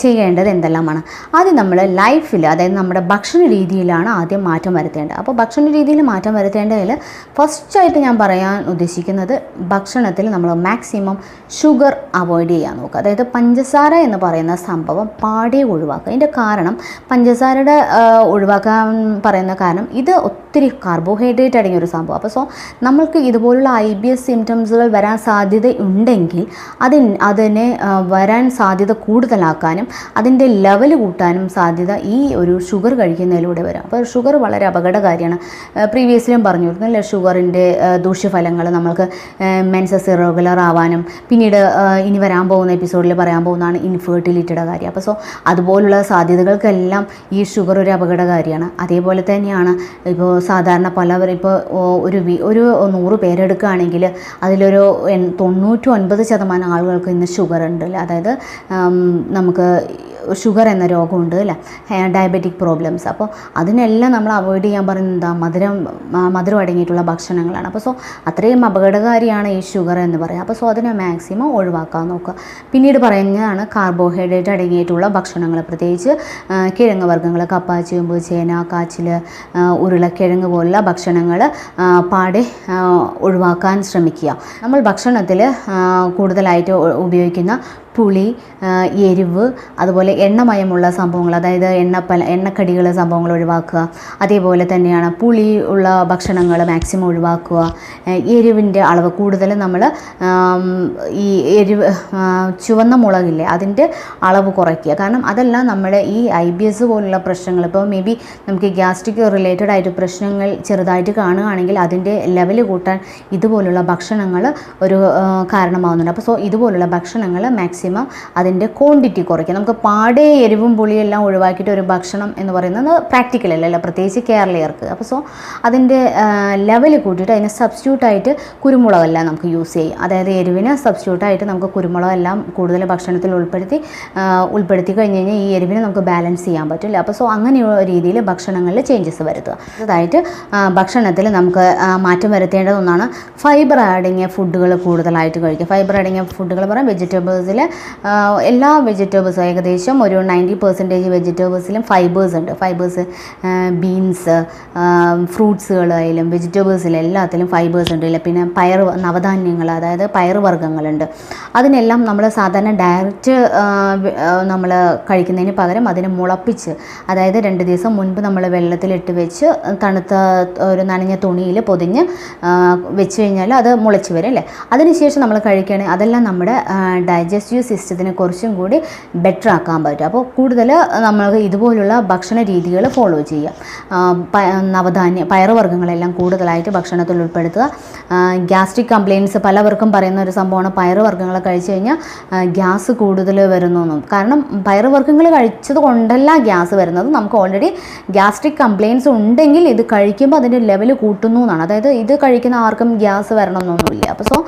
ചെയ്യേണ്ടത് എന്തെല്ലാമാണ്? ആദ്യം നമ്മൾ ലൈഫിൽ അതായത് നമ്മുടെ ഭക്ഷണ രീതിയിലാണ് ആദ്യം മാറ്റം വരുത്തേണ്ടത്. അപ്പോൾ ഭക്ഷണ രീതിയിൽ മാറ്റം വരുത്തേണ്ടതിൽ ഫസ്റ്റായിട്ട് ഞാൻ പറയാൻ ഉദ്ദേശിക്കുന്നത് ഭക്ഷണത്തിൽ നമ്മൾ മാക്സിമം ഷുഗർ അവോയ്ഡ് ചെയ്യാൻ നോക്കുക. അതായത് പഞ്ചസാര എന്ന് പറയുന്ന സംഭവം പാടെ ഒഴിവാക്കുക. അതിന്റെ കാരണം പഞ്ചസാരയുടെ ഒഴിവാക്കാൻ പറയുന്ന കാരണം ഇത് ഒത്തിരി കാർബോഹൈഡ്രേറ്റ് അടങ്ങിയ ഒരു സംഭവം. അപ്പോൾ സോ നമ്മൾക്ക് ഇതുപോലുള്ള ഐ ബി എസ് സിംറ്റംസുകൾ വരാൻ സാധ്യത ഉണ്ടെങ്കിൽ അതിന് അതിനെ ആ, വരാൻ സാധ്യത കൂടുതലാക്കാനും അതിന്റെ ലെവൽ കൂട്ടാനും സാധ്യത ഈ ഒരു ഷുഗർ കഴിക്കുന്നതിലൂടെ വരാം. അപ്പോൾ ഷുഗർ വളരെ അപകടകാരിയാണ്. പ്രീവിയസ്ലിയും പറഞ്ഞു അല്ലേ? ഷുഗറിന്റെ ദൂഷ്യഫലങ്ങൾ നമ്മൾക്ക് മെൻസസ് ഇറഗുലർ ആവാനും പിന്നീട് ഇനി വരാൻ പോകുന്ന എപ്പിസോഡിൽ പറയാൻ പോകുന്നതാണ് ഇൻഫെർട്ടിലിറ്റിയുടെ കാര്യം. അപ്പോൾ സോ അതുപോലുള്ള സാധ്യതകൾക്കെല്ലാം ഈ ഷുഗർ ഒരു അപകടകാരിയാണ്. അതേപോലെ തന്നെയാണ് ഇപ്പോൾ സാധാരണ പലവർ ഇപ്പോൾ ഒരു ഒരു നൂറ് പേരെടുക്കുകയാണെങ്കിൽ അതിലൊരു തൊണ്ണൂറ്റി ഒൻപത് ശതമാനം ആളുകൾക്ക് ഇന്ന് ഷുഗർ ഉണ്ട് അല്ലേ അതായത് ഉം, നമുക്ക് ഷുഗർ എന്ന രോഗമുണ്ട് അല്ലേ? Diabetic problems. അപ്പോൾ അതിനെല്ലാം നമ്മൾ അവോയ്ഡ് ചെയ്യാൻ പറയുന്നത് എന്താ? മധുരം മധുരം അടങ്ങിയിട്ടുള്ള ഭക്ഷണങ്ങളാണ്. അപ്പോൾ സോ അത്രയും അപകടകാരിയാണ് ഈ ഷുഗർ എന്ന് പറയുക അപ്പോൾ സോ അതിനെ മാക്സിമം ഒഴിവാക്കാൻ നോക്കുക. പിന്നീട് പറയുന്നതാണ് കാർബോഹൈഡ്രേറ്റ് അടങ്ങിയിട്ടുള്ള ഭക്ഷണങ്ങൾ. പ്രത്യേകിച്ച് കിഴങ്ങ് വർഗങ്ങൾ കപ്പ ചേമ്പ് ചേന കാച്ചിൽ ഉരുളക്കിഴങ്ങ് പോലുള്ള ഭക്ഷണങ്ങൾ പാടെ ഒഴിവാക്കാൻ ശ്രമിക്കുക. നമ്മൾ ഭക്ഷണത്തിൽ കൂടുതലായിട്ട് ഉപയോഗിക്കുന്ന പുളി എരിവ് അതുപോലെ എണ്ണമയമുള്ള സംഭവങ്ങൾ അതായത് എണ്ണപ്പല എണ്ണക്കടികൾ സംഭവങ്ങൾ ഒഴിവാക്കുക. അതേപോലെ തന്നെയാണ് പുളി ഉള്ള ഭക്ഷണങ്ങൾ മാക്സിമം ഒഴിവാക്കുക. എരിവിന്റെ അളവ് കൂടുതൽ നമ്മൾ ഈ എരിവ് ചുവന്ന മുളകില്ലേ അതിന്റെ അളവ് കുറയ്ക്കുക. കാരണം അതെല്ലാം നമ്മുടെ ഈ ഐ ബി എസ് പോലുള്ള പ്രശ്നങ്ങൾ ഇപ്പോൾ മേ ബി നമുക്ക് ഗ്യാസ്ട്രിക് റിലേറ്റഡ് ആയിട്ട് പ്രശ്നങ്ങൾ ചെറുതായിട്ട് കാണുകയാണെങ്കിൽ അതിന്റെ ലെവൽ കൂട്ടാൻ ഇതുപോലുള്ള ഭക്ഷണങ്ങൾ ഒരു കാരണമാവുന്നുണ്ട്. അപ്പോൾ സോ ഇതുപോലുള്ള ഭക്ഷണങ്ങൾ മാക്സിമം അതിന്റെ ക്വാണ്ടിറ്റി കുറയ്ക്കുക നമുക്ക് പാടെ എരിവും പുളിയും എല്ലാം ഒഴിവാക്കിയിട്ട് ഒരു ഭക്ഷണം എന്ന് പറയുന്നത് പ്രാക്ടിക്കൽ അല്ലല്ലോ പ്രത്യേകിച്ച് കേരളീയർക്ക്. അപ്പോൾ സോ അതിന്റെ ലെവൽ കൂട്ടിയിട്ട് അതിനെ സബ്സ്റ്റിറ്റ്യൂട്ട് ആയിട്ട് കുരുമുളകെല്ലാം നമുക്ക് യൂസ് ചെയ്യും. അതായത് എരിവിന് സബ്സ്റ്റിറ്റ്യൂട്ട് ആയിട്ട് നമുക്ക് കുരുമുളകെല്ലാം കൂടുതൽ ഭക്ഷണത്തിൽ ഉൾപ്പെടുത്തി ഉൾപ്പെടുത്തി കഴിഞ്ഞ് കഴിഞ്ഞാൽ ഈ എരിവിനെ നമുക്ക് ബാലൻസ് ചെയ്യാൻ പറ്റില്ല അപ്പോൾ സോ അങ്ങനെയുള്ള രീതിയിൽ ഭക്ഷണങ്ങളിൽ ചേഞ്ചസ് വരുത്തുക. അതായിട്ട് ഭക്ഷണത്തിൽ നമുക്ക് മാറ്റം വരുത്തേണ്ടതൊന്നാണ് ഫൈബർ അടങ്ങിയ ഫുഡുകൾ കൂടുതലായിട്ട് കഴിക്കുക. ഫൈബർ അടങ്ങിയ ഫുഡുകൾ പറയാം വെജിറ്റബിൾസിൽ എല്ലാ വെജിറ്റബിൾസും ഏകദേശം ഒരു നയന്റി പെർസെന്റേജ് വെജിറ്റബിൾസിലും ഫൈബേഴ്സ് ഉണ്ട്. ഫൈബേഴ്സ് ബീൻസ് ഫ്രൂട്ട്സുകളായാലും വെജിറ്റബിൾസിലും എല്ലാത്തിലും ഫൈബേഴ്സ് ഉണ്ട്. ഇല്ല പിന്നെ പയർ നവധാന്യങ്ങൾ അതായത് പയർ വർഗങ്ങളുണ്ട്. അതിനെല്ലാം നമ്മൾ സാധാരണ ഡയറക്റ്റ് നമ്മൾ കഴിക്കുന്നതിന് പകരം അതിനെ മുളപ്പിച്ച് അതായത് രണ്ട് ദിവസം മുൻപ് നമ്മൾ വെള്ളത്തിലിട്ട് വെച്ച് തണുത്ത ഒരു നനഞ്ഞ തുണിയിൽ പൊതിഞ്ഞ് വെച്ച് കഴിഞ്ഞാൽ അത് മുളച്ച് വരും അല്ലേ? അതിനുശേഷം നമ്മൾ കഴിക്കുകയാണെങ്കിൽ അതെല്ലാം നമ്മുടെ ഡൈജസ്റ്റീവ് സിസ്റ്റത്തിനെ കുറച്ചും കൂടി ബെറ്റർ ആക്കാൻ പറ്റും. അപ്പോൾ കൂടുതൽ നമ്മൾക്ക് ഇതുപോലുള്ള ഭക്ഷണ രീതികൾ ഫോളോ ചെയ്യുക നവധാന്യ പയറുവർഗങ്ങളെല്ലാം കൂടുതലായിട്ട് ഭക്ഷണത്തിൽ ഉൾപ്പെടുത്തുക. ഗ്യാസ്ട്രിക് കംപ്ലയിൻസ് പലവർക്കും പറയുന്ന ഒരു സംഭവമാണ് പയറുവർഗങ്ങൾ കഴിച്ചു കഴിഞ്ഞാൽ ഗ്യാസ് കൂടുതൽ വരുന്നു എന്നും കാരണം പയറുവർഗങ്ങൾ കഴിച്ചത് കൊണ്ടല്ല ഗ്യാസ് വരുന്നത്. നമുക്ക് ഓൾറെഡി ഗ്യാസ്ട്രിക് കംപ്ലയിൻസ് ഉണ്ടെങ്കിൽ ഇത് കഴിക്കുമ്പോൾ അതിന്റെ ലെവൽ കൂട്ടുന്നു എന്നാണ്. അതായത് ഇത് കഴിക്കുന്ന ആർക്കും ഗ്യാസ് വരണമെന്നൊന്നുമില്ല. അപ്പോൾ സോ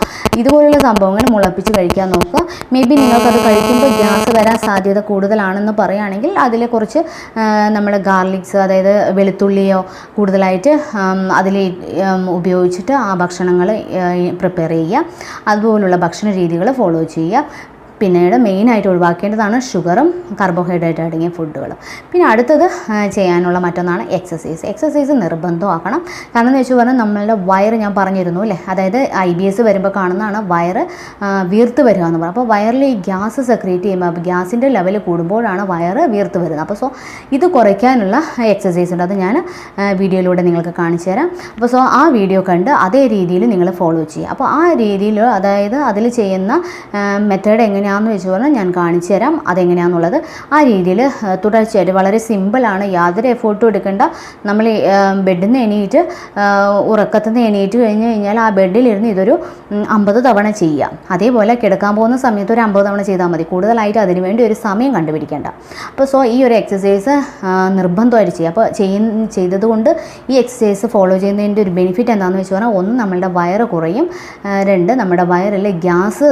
ഇതുപോലുള്ള സംഭവങ്ങൾ മുളപ്പിച്ച് കഴിക്കാൻ നോക്കുക. മേ ബി നിങ്ങൾക്കത് കഴിക്കുമ്പോൾ ഗ്യാസ് വരാൻ സാധ്യത കൂടുതലാണെന്ന് പറയുകയാണെങ്കിൽ അതിൽ കുറച്ച് നമ്മൾ ഗാർലിക്സ് അതായത് വെളുത്തുള്ളിയോ കൂടുതലായിട്ട് അതിൽ ഉപയോഗിച്ചിട്ട് ആ ഭക്ഷണങ്ങൾ പ്രിപ്പയർ ചെയ്യുക. അതുപോലുള്ള ഭക്ഷണ രീതികൾ ഫോളോ ചെയ്യുക. പിന്നീട് മെയിനായിട്ട് ഒഴിവാക്കേണ്ടതാണ് ഷുഗറും കാർബോഹൈഡ്രേറ്റ് അടങ്ങിയ ഫുഡുകളും. പിന്നെ അടുത്തത് ചെയ്യാനുള്ള മറ്റൊന്നാണ് എക്സസൈസ് എക്സസൈസ് നിർബന്ധമാക്കണം. കാരണം എന്ന് വെച്ച് പറഞ്ഞാൽ നമ്മളുടെ വയറ് ഞാൻ പറഞ്ഞിരുന്നു അല്ലേ? അതായത് ഐ ബി എസ് വരുമ്പോൾ കാണുന്നതാണ് വയറ് വീർത്ത് വരിക എന്ന് പറയുന്നത്. അപ്പോൾ വയറിൽ ഈ ഗ്യാസ് സെക്രീറ്റ് ചെയ്യുമ്പോൾ അപ്പോൾ ഗ്യാസിന്റെ ലെവൽ കൂടുമ്പോഴാണ് വയറ് വീർത്ത് വരുന്നത്. അപ്പോൾ സോ ഇത് കുറയ്ക്കാനുള്ള എക്സസൈസ് ഉണ്ട്. അത് ഞാൻ വീഡിയോയിലൂടെ നിങ്ങൾക്ക് കാണിച്ചു തരാം. അപ്പോൾ സോ ആ വീഡിയോ കണ്ട് അതേ രീതിയിൽ നിങ്ങൾ ഫോളോ ചെയ്യുക. അപ്പോൾ ആ രീതിയിൽ അതായത് അതിൽ ചെയ്യുന്ന മെത്തേഡ് എങ്ങനെയാണെന്ന് വെച്ച് പറഞ്ഞാൽ ഞാൻ കാണിച്ചു തരാം. അതെങ്ങനെയാണെന്നുള്ളത് ആ രീതിയിൽ തുടർച്ചയായിട്ട് വളരെ സിമ്പിളാണ് യാതൊരു എഫേർട്ടും എടുക്കേണ്ട. നമ്മൾ ബെഡിൽ നിന്ന് എണീറ്റ് ഉറക്കത്തിൽ നിന്ന് എണീറ്റ് കഴിഞ്ഞ് കഴിഞ്ഞാൽ ആ ബെഡിലിരുന്ന് ഇതൊരു അമ്പത് തവണ ചെയ്യാം. അതേപോലെ കിടക്കാൻ പോകുന്ന സമയത്ത് ഒരു അമ്പത് തവണ ചെയ്താൽ മതി. കൂടുതലായിട്ട് അതിന് വേണ്ടി ഒരു സമയം കണ്ടുപിടിക്കേണ്ട. അപ്പോൾ സോ ഈ ഒരു എക്സസൈസ് നിർബന്ധമായിട്ട് ചെയ്യുക അപ്പോൾ ചെയ്യുന്ന ചെയ്തതുകൊണ്ട് ഈ എക്സസൈസ് ഫോളോ ചെയ്യുന്നതിന്റെ ഒരു ബെനിഫിറ്റ് എന്താണെന്ന് വെച്ച് പറഞ്ഞാൽ ഒന്ന് നമ്മളുടെ വയറ് കുറയും. രണ്ട് നമ്മുടെ വയറിൽ ഗ്യാസ്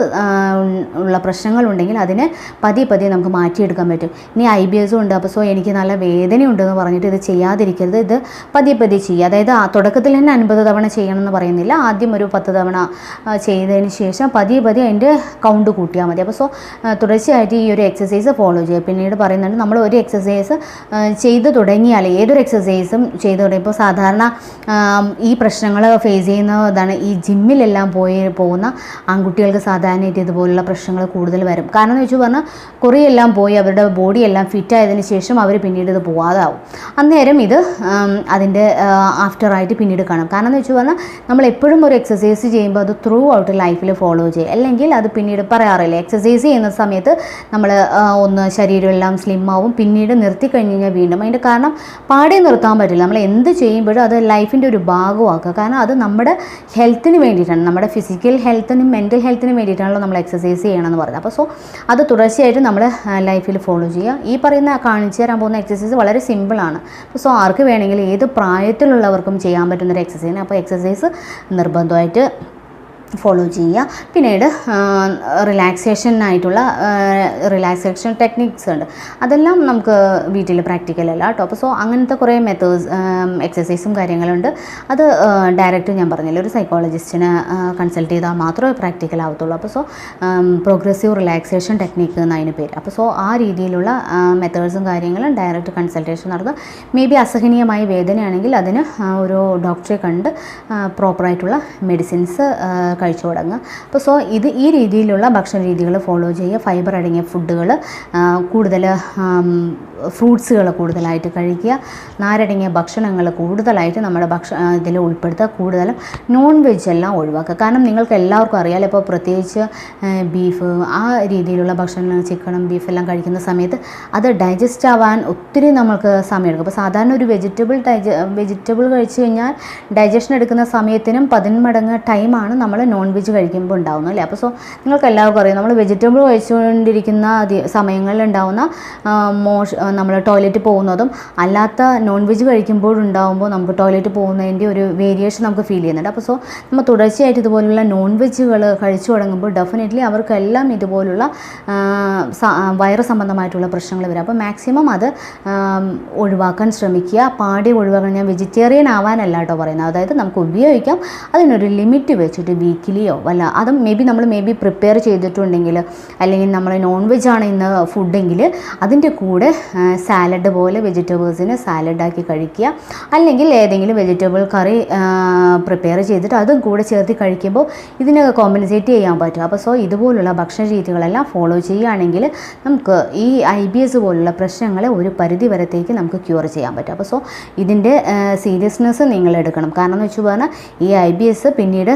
ഉള്ള പ്രശ്നങ്ങളുണ്ടെങ്കിൽ അതിനെ പതിയെ പതിയെ നമുക്ക് മാറ്റിയെടുക്കാൻ പറ്റും. ഇനി ഐ ബി എസും ഉണ്ട്. അപ്പോൾ സോ എനിക്ക് നല്ല വേദനയുണ്ടെന്ന് പറഞ്ഞിട്ട് ഇത് ചെയ്യാതിരിക്കരുത്. ഇത് പതിയെ പതിയെ ചെയ്യുക. അതായത് തുടക്കത്തിൽ തന്നെ അൻപത് തവണ ചെയ്യണമെന്ന് പറയുന്നില്ല. ആദ്യം ഒരു പത്ത് തവണ ചെയ്തതിന് ശേഷം പതിയെ പതിയെ അതിന്റെ കൗണ്ട് കൂട്ടിയാൽ മതി. അപ്പോൾ സോ തുടർച്ചയായിട്ട് ഈ ഒരു എക്സസൈസ് ഫോളോ ചെയ്യുക. പിന്നീട് പറയുന്നുണ്ട് നമ്മൾ ഒരു എക്സസൈസ് ചെയ്ത് തുടങ്ങിയാൽ ഏതൊരു എക്സസൈസും ചെയ്ത് തുടങ്ങി. ഇപ്പോൾ സാധാരണ ഈ പ്രശ്നങ്ങൾ ഫേസ് ചെയ്യുന്നതാണ് ഈ ജിമ്മിലെല്ലാം പോയി പോകുന്ന ആൺകുട്ടികൾക്ക് സാധാരണയായിട്ട് ഇതുപോലുള്ള പ്രശ്നങ്ങൾ കൂടുതൽ കൂടുതൽ വരും. കാരണം എന്ന് വെച്ച് പറഞ്ഞാൽ കുറേയെല്ലാം പോയി അവരുടെ ബോഡി എല്ലാം ഫിറ്റ് ആയതിനു ശേഷം അവർ പിന്നീട് ഇത് പോവാതാവും. അന്നേരം ഇത് അതിന്റെ ആഫ്റ്റർ ആയിട്ട് പിന്നീട് കാണും. കാരണം എന്ന് വെച്ച് പറഞ്ഞാൽ നമ്മൾ എപ്പോഴും ഒരു എക്സസൈസ് ചെയ്യുമ്പോൾ അത് ത്രൂ ഔട്ട് ലൈഫിൽ ഫോളോ ചെയ്യുക അല്ലെങ്കിൽ അത് പിന്നീട് പറയാറില്ല. എക്സസൈസ് ചെയ്യുന്ന സമയത്ത് നമ്മൾ ഒന്ന് ശരീരമെല്ലാം സ്ലിം ആവും പിന്നീട് നിർത്തി കഴിഞ്ഞ് കഴിഞ്ഞാൽ വീണ്ടും. അതിന്റെ കാരണം പാടെ നിർത്താൻ പറ്റില്ല. നമ്മൾ എന്ത് ചെയ്യുമ്പോഴും അത് ലൈഫിന്റെ ഒരു ഭാഗമാക്കുക. കാരണം അത് നമ്മുടെ ഹെൽത്തിന് വേണ്ടിയിട്ടാണ്. നമ്മുടെ ഫിസിക്കൽ ഹെൽത്തിനും മെന്റൽ ഹെൽത്തിനും വേണ്ടിയിട്ടാണല്ലോ നമ്മൾ എക്സസൈസ് ചെയ്യണമെന്ന് പറഞ്ഞത് അപ്പോൾ സോ അത് തുടർച്ചയായിട്ട് നമ്മൾ ലൈഫിൽ ഫോളോ ചെയ്യുക. ഈ പറയുന്ന കാണിച്ചു തരാൻ പോകുന്ന എക്സസൈസ് വളരെ സിമ്പിളാണ് അപ്പോൾ സോ ആർക്ക് വേണമെങ്കിലും ഏത് പ്രായത്തിലുള്ളവർക്കും ചെയ്യാൻ പറ്റുന്നൊരു എക്സസൈസ് അപ്പോൾ എക്സസൈസ് നിർബന്ധമായിട്ട് ഫോളോ ചെയ്യുക. പിന്നീട് റിലാക്സേഷനായിട്ടുള്ള റിലാക്സേഷൻ ടെക്നിക്സ് ഉണ്ട്. അതെല്ലാം നമുക്ക് വീട്ടിൽ പ്രാക്ടിക്കൽ അല്ല കേട്ടോ. അപ്പോൾ സോ അങ്ങനത്തെ കുറേ മെത്തേഡ്സ് എക്സസൈസും കാര്യങ്ങളുണ്ട്. അത് ഡയറക്റ്റ് ഞാൻ പറഞ്ഞില്ല ഒരു സൈക്കോളജിസ്റ്റിനെ കൺസൾട്ട് ചെയ്താൽ മാത്രമേ പ്രാക്ടിക്കൽ ആവത്തുള്ളൂ. അപ്പോൾ സോ പ്രോഗ്രസീവ് റിലാക്സേഷൻ ടെക്നിക്ക് എന്നതിന് പേര്. അപ്പോൾ സോ ആ രീതിയിലുള്ള മെത്തേഡ്സും കാര്യങ്ങളും ഡയറക്റ്റ് കൺസൾട്ടേഷൻ നടത്തുക മേ ബി അസഹനീയമായ വേദനയാണെങ്കിൽ അതിന് ഒരു ഡോക്ടറെ കണ്ട് പ്രോപ്പറായിട്ടുള്ള മെഡിസിൻസ് കഴിച്ചു തുടങ്ങുക. അപ്പോൾ സോ ഇത് ഈ രീതിയിലുള്ള ഭക്ഷണ രീതികൾ ഫോളോ ചെയ്യുക. ഫൈബർ അടങ്ങിയ ഫുഡുകൾ കൂടുതൽ ഫ്രൂട്ട്സുകൾ കൂടുതലായിട്ട് കഴിക്കുക. നാരടങ്ങിയ ഭക്ഷണങ്ങൾ കൂടുതലായിട്ട് നമ്മുടെ ഭക്ഷ ഇതിൽ ഉൾപ്പെടുത്തുക. കൂടുതലും നോൺ വെജ് എല്ലാം ഒഴിവാക്കുക. കാരണം നിങ്ങൾക്ക് എല്ലാവർക്കും അറിയാലോ ഇപ്പോൾ പ്രത്യേകിച്ച് ബീഫ് ആ രീതിയിലുള്ള ഭക്ഷണം ചിക്കനും ബീഫ് എല്ലാം കഴിക്കുന്ന സമയത്ത് അത് ഡൈജസ്റ്റ് ആവാൻ ഒത്തിരി നമ്മൾക്ക് സമയമെടുക്കും അപ്പോൾ സാധാരണ ഒരു വെജിറ്റബിൾ ഡൈജ വെജിറ്റബിൾ കഴിച്ചു കഴിഞ്ഞാൽ ഡൈജഷൻ എടുക്കുന്ന സമയത്തിനും പതിന്മടങ്ങ് ടൈമാണ് നമ്മൾ നോൺ വെജ് കഴിക്കുമ്പോൾ ഉണ്ടാവുന്നു അല്ലേ? അപ്പോൾ സോ നിങ്ങൾക്ക് എല്ലാവർക്കും അറിയാം നമ്മൾ വെജിറ്റബിൾ കഴിച്ചുകൊണ്ടിരിക്കുന്ന സമയങ്ങളിൽ ഉണ്ടാവുന്ന മോഷ നമ്മൾ ടോയ്ലറ്റ് പോകുന്നതും അല്ലാത്ത നോൺ വെജ് കഴിക്കുമ്പോഴുണ്ടാകുമ്പോൾ നമുക്ക് ടോയ്ലറ്റ് പോകുന്നതിന്റെ ഒരു വേരിയേഷൻ നമുക്ക് ഫീൽ ചെയ്യുന്നുണ്ട്. അപ്പോൾ സോ നമ്മൾ തുടർച്ചയായിട്ട് ഇതുപോലുള്ള നോൺ വെജുകൾ കഴിച്ചു തുടങ്ങുമ്പോൾ ഡെഫിനറ്റ്ലി അവർക്കെല്ലാം ഇതുപോലുള്ള വയറ് സംബന്ധമായിട്ടുള്ള പ്രശ്നങ്ങൾ വരും. അപ്പോൾ മാക്സിമം അത് ഒഴിവാക്കാൻ ശ്രമിക്കുക. പാടി ഒഴിവാക്കാൻ ഞാൻ വെജിറ്റേറിയൻ ആവാനല്ല കേട്ടോ പറയുന്നത്. അതായത് നമുക്ക് ഉപയോഗിക്കാം. അതിനൊരു ലിമിറ്റ് വെച്ചിട്ട് വീക്കിലിയോ? വല്ല അതും മേ ബി നമ്മൾ മേ ബി പ്രിപ്പയർ ചെയ്തിട്ടുണ്ടെങ്കിൽ അല്ലെങ്കിൽ നമ്മൾ നോൺ വെജ് ആണ് ഇന്ന് ഫുഡെങ്കിൽ അതിന്റെ കൂടെ സാലഡ് പോലെ വെജിറ്റബിൾസിന് സാലഡാക്കി കഴിക്കുക. അല്ലെങ്കിൽ ഏതെങ്കിലും വെജിറ്റബിൾ കറി പ്രിപ്പയർ ചെയ്തിട്ട് അതും കൂടെ ചേർത്ത് കഴിക്കുമ്പോൾ ഇതിനെ കോമ്പൻസേറ്റ് ചെയ്യാൻ പറ്റും. അപ്പോൾ സോ ഇതുപോലുള്ള ഭക്ഷണ രീതികളെല്ലാം ഫോളോ ചെയ്യുകയാണെങ്കിൽ നമുക്ക് ഈ ഐ ബി എസ് പോലുള്ള പ്രശ്നങ്ങളെ ഒരു പരിധി വരത്തേക്ക് നമുക്ക് ക്യൂർ ചെയ്യാൻ പറ്റും. അപ്പോൾ സോ ഇതിന്റെ സീരിയസ്നെസ് നിങ്ങൾ എടുക്കണം. കാരണം എന്ന് വെച്ച് പറഞ്ഞാൽ ഈ ഐ ബി എസ് പിന്നീട്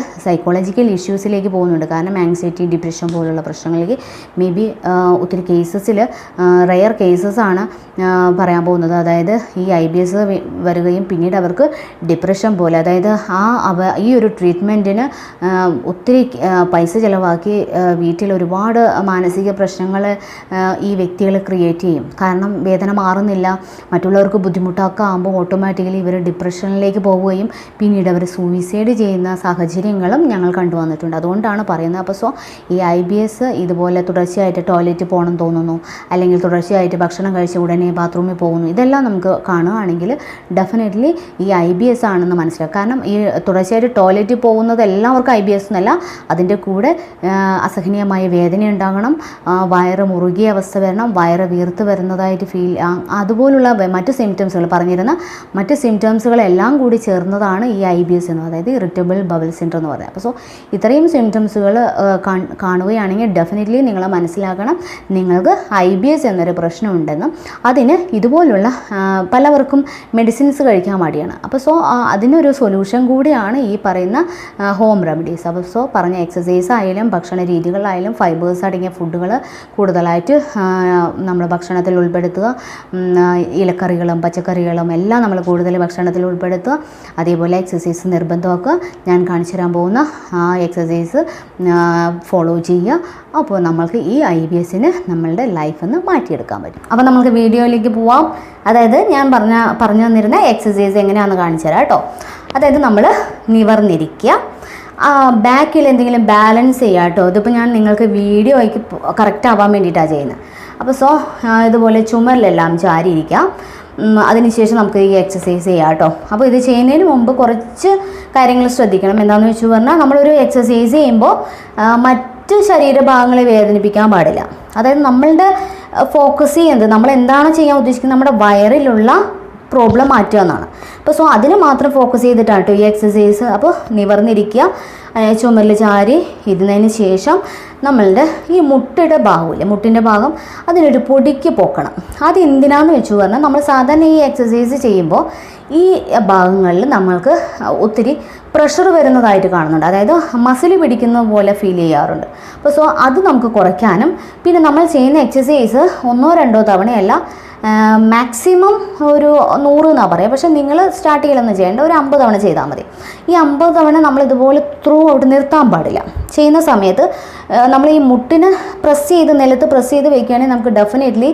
സൈക്കോളജിക്കൽ ഇഷ്യൂസിലേക്ക് പോകുന്നുണ്ട്. കാരണം ആങ്സൈറ്റി ഡിപ്രഷൻ പോലുള്ള പ്രശ്നങ്ങളിലേക്ക് മേ ബി ഒത്തിരി കേസസിൽ റെയർ കേസസ് ആണ് ആ, പറയാൻ പോകുന്നത്. അതായത് ഈ ഐ ബി എസ് വരികയും പിന്നീട് അവർക്ക് ഡിപ്രഷൻ പോലെ. അതായത് ആ അവ ഈ ഒരു ട്രീറ്റ്മെന്റിന് ഒത്തിരി പൈസ ചിലവാക്കി വീട്ടിൽ ഒരുപാട് മാനസിക പ്രശ്നങ്ങൾ ഈ വ്യക്തികൾ ക്രിയേറ്റ് ചെയ്യും. കാരണം വേദന മാറുന്നില്ല. മറ്റുള്ളവർക്ക് ബുദ്ധിമുട്ടൊക്കെ ആകുമ്പോൾ ഓട്ടോമാറ്റിക്കലി ഇവർ ഡിപ്രഷനിലേക്ക് പോവുകയും പിന്നീട് അവർ സൂയിസൈഡ് ചെയ്യുന്ന സാഹചര്യങ്ങളും ഞങ്ങൾ കണ്ടുവന്നിട്ടുണ്ട്. അതുകൊണ്ടാണ് പറയുന്നത്. അപ്പോൾ സോ ഈ ഐ ബി എസ് ഇതുപോലെ തുടർച്ചയായിട്ട് ടോയ്ലറ്റ് പോകണം തോന്നുന്നു. അല്ലെങ്കിൽ തുടർച്ചയായിട്ട് ഭക്ഷണം കഴിച്ച ഉടനെ ബാത്റൂമിൽ പോകുന്നു. ഇതെല്ലാം നമുക്ക് കാണുകയാണെങ്കിൽ ഡെഫിനറ്റ്ലി ഈ ഐ ബി എസ് ആണെന്ന് മനസ്സിലാക്കും കാരണം ഈ തുടർച്ചയായിട്ട് ടോയ്ലറ്റിൽ പോകുന്നത് എല്ലാവർക്കും ഐ ബി എസ് എന്നല്ല. അതിന്റെ കൂടെ അസഹനീയമായ വേദന ഉണ്ടാകണം. വയറ് മുറുകിയ അവസ്ഥ വരണം. വയറ് വീർത്ത് വരുന്നതായിട്ട് ഫീൽ അതുപോലുള്ള മറ്റ് സിംറ്റംസുകൾ പറഞ്ഞിരുന്ന മറ്റ് സിംറ്റംസുകളെല്ലാം കൂടി ചേർന്നതാണ് ഈ ഐ ബി എസ് എന്ന് അതായത് ഇറിറ്റബിൾ ബബിൾ സിൻഡ്രം എന്ന് പറയുന്നത്. അപ്പോൾ സോ ഇത്രയും സിംറ്റംസുകൾ കാണുകയാണെങ്കിൽ ഡെഫിനറ്റ്ലി നിങ്ങൾ മനസ്സിലാക്കണം നിങ്ങൾക്ക് ഐ ബി എസ് എന്നൊരു പ്രശ്നമുണ്ടെന്നും അതിന് ഇതുപോലുള്ള പലവർക്കും മെഡിസിൻസ് കഴിക്കാൻ മടിയാണ്. അപ്പോൾ സോ അതിനൊരു സൊല്യൂഷൻ കൂടിയാണ് ഈ പറയുന്ന ഹോം റെമഡീസ് അപ്പോൾ സോ പറഞ്ഞ എക്സസൈസ് ആയാലും ഭക്ഷണ രീതികളായാലും ഫൈബേഴ്സ് അടങ്ങിയ ഫുഡുകൾ കൂടുതലായിട്ട് നമ്മൾ ഭക്ഷണത്തിൽ ഉൾപ്പെടുത്തുക. ഇലക്കറികളും പച്ചക്കറികളും എല്ലാം നമ്മൾ കൂടുതൽ ഭക്ഷണത്തിൽ ഉൾപ്പെടുത്തുക. അതേപോലെ എക്സസൈസ് നിർബന്ധമാക്കുക. ഞാൻ കാണിച്ചു തരാൻ പോകുന്ന ആ എക്സസൈസ് ഫോളോ ചെയ്യുക. അപ്പോൾ നമ്മൾക്ക് ഈ ഐ ബി എസിന് നമ്മളുടെ ലൈഫ് ഒന്ന് മാറ്റിയെടുക്കാൻ പറ്റും. അപ്പോൾ നമുക്ക് വീഡിയോയിലേക്ക് പോവാം. അതായത് ഞാൻ പറഞ്ഞ പറഞ്ഞു തന്നിരുന്ന എക്സസൈസ് എങ്ങനെയാണെന്ന് കാണിച്ചു തരാം കേട്ടോ. അതായത് നമ്മൾ നിവർന്നിരിക്കുക. ബാക്കിൽ എന്തെങ്കിലും ബാലൻസ് ചെയ്യുക കേട്ടോ. ഇതിപ്പോൾ ഞാൻ നിങ്ങൾക്ക് വീഡിയോ വീഡിയോയ്ക്ക് കറക്റ്റ് ആവാൻ വേണ്ടിയിട്ടാണ് ചെയ്യുന്നത്. അപ്പോൾ സോ ഇതുപോലെ ചുമരിലെല്ലാം ചാരിയിരിക്കാം അതിനുശേഷം നമുക്ക് ഈ എക്സസൈസ് ചെയ്യാം കേട്ടോ. അപ്പോൾ ഇത് ചെയ്യുന്നതിന് മുമ്പ് കുറച്ച് കാര്യങ്ങൾ ശ്രദ്ധിക്കണം. എന്താണെന്ന് വെച്ച് പറഞ്ഞാൽ നമ്മളൊരു എക്സസൈസ് ചെയ്യുമ്പോൾ മറ്റു ശരീരഭാഗങ്ങളെ വേദനിപ്പിക്കാൻ പാടില്ല. അതായത് നമ്മളുടെ ഫോക്കസ് ചെയ്യുന്നത് നമ്മൾ എന്താണ് ചെയ്യാൻ ഉദ്ദേശിക്കുന്നത്? നമ്മുടെ വയറിലുള്ള പ്രോബ്ലം മാറ്റുക എന്നാണ്. അപ്പോൾ സോ അതിന് മാത്രം ഫോക്കസ് ചെയ്തിട്ടാണ് കേട്ടോ ഈ എക്സസൈസ് അപ്പോൾ നിവർന്നിരിക്കുക. ചുമരിൽ ചാരി ഇരുന്നതിന് ശേഷം നമ്മളുടെ ഈ മുട്ടയുടെ ഭാഗമില്ലേ മുട്ടിന്റെ ഭാഗം അതിനൊരു പൊടിക്ക് പോക്കണം. അത് എന്തിനാന്ന് വെച്ചു പറഞ്ഞാൽ നമ്മൾ സാധാരണ ഈ എക്സസൈസ് ചെയ്യുമ്പോൾ ഈ ഭാഗങ്ങളിൽ നമ്മൾക്ക് ഒത്തിരി പ്രഷർ വരുന്നതായിട്ട് കാണുന്നുണ്ട്. അതായത് മസിൽ പിടിക്കുന്ന പോലെ ഫീൽ ചെയ്യാറുണ്ട്. അപ്പോൾ സോ അത് നമുക്ക് കുറയ്ക്കാനും പിന്നെ നമ്മൾ ചെയ്യുന്ന എക്സസൈസ് ഒന്നോ രണ്ടോ തവണയല്ല മാക്സിമം ഒരു നൂറ് എന്നാണ് പറയുക പക്ഷേ നിങ്ങൾ സ്റ്റാർട്ട് ചെയ്യലൊന്നും ചെയ്യേണ്ട. ഒരു അമ്പത് തവണ ചെയ്താൽ മതി. ഈ അമ്പത് തവണ നമ്മൾ ഇതുപോലെ ത്രൂ ഔട്ട് നിർത്താൻ പാടില്ല. ചെയ്യുന്ന സമയത്ത് നമ്മൾ ഈ മുട്ടിന് പ്രസ് ചെയ്ത് നിലത്ത് പ്രസ് ചെയ്ത് വയ്ക്കുകയാണെങ്കിൽ നമുക്ക് ഡെഫിനറ്റ്ലി